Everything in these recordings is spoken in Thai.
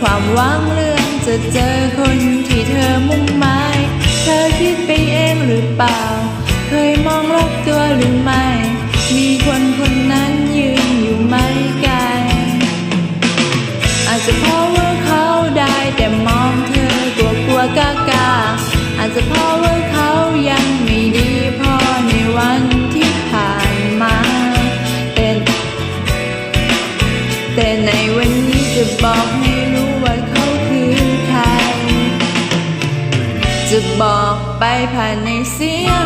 ความหวังเรื่องจะเจอคนที่เธอมุ่งหมาย เธอคิดไปเองหรือเปล่า เคยมองรอบตัวหรือไม่ มีคนคนนั้นยืนอยู่ไม่ไกล อาจจะเพราะว่าเขาได้แต่มองเธอกลัวกลัวกากาอาจจะเพราะว่าเขายังไม่ดีพอในวันที่ผ่านมาแต่แต่ในวันนี้จะบอกให้ ไปผ่านในเสียง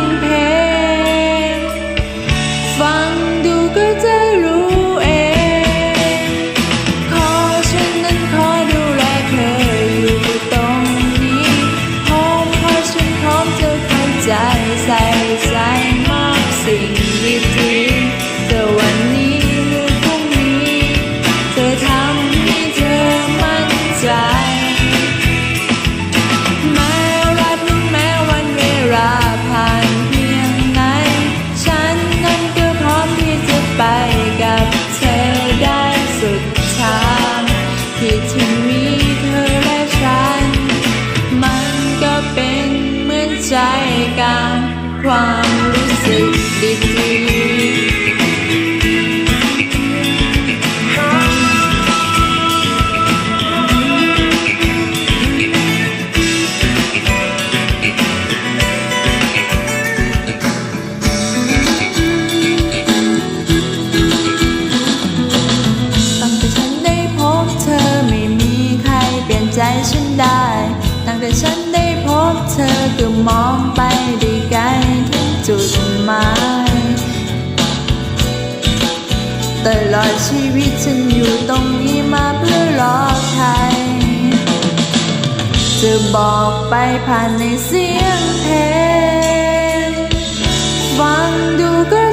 เพลง ใจกลางความรู้สึกดีๆ ลอดชีวิตฉันอยู่ตรงนี้มาเพื่อรอใคร จะบอกไปผ่านในเสียงเพลงฟังดูก็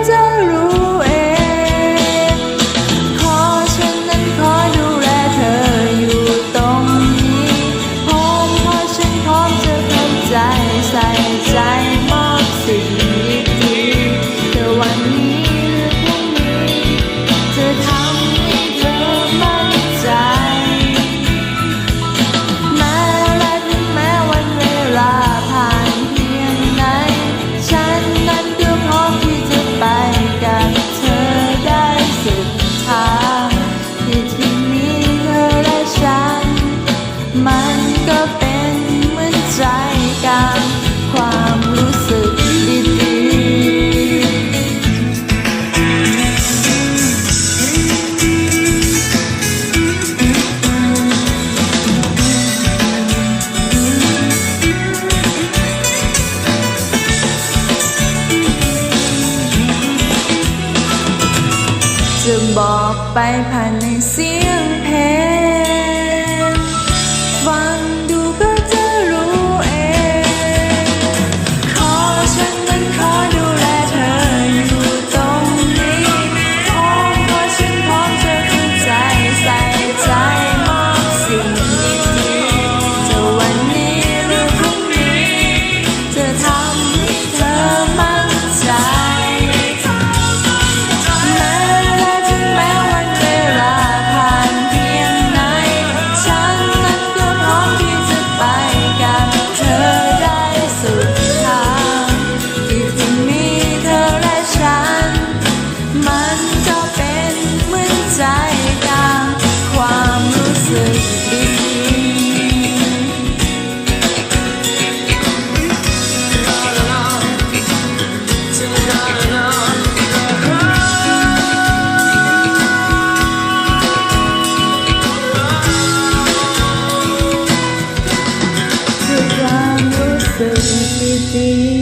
จะบอกไปผ่านในเสียงเพลง สึกดี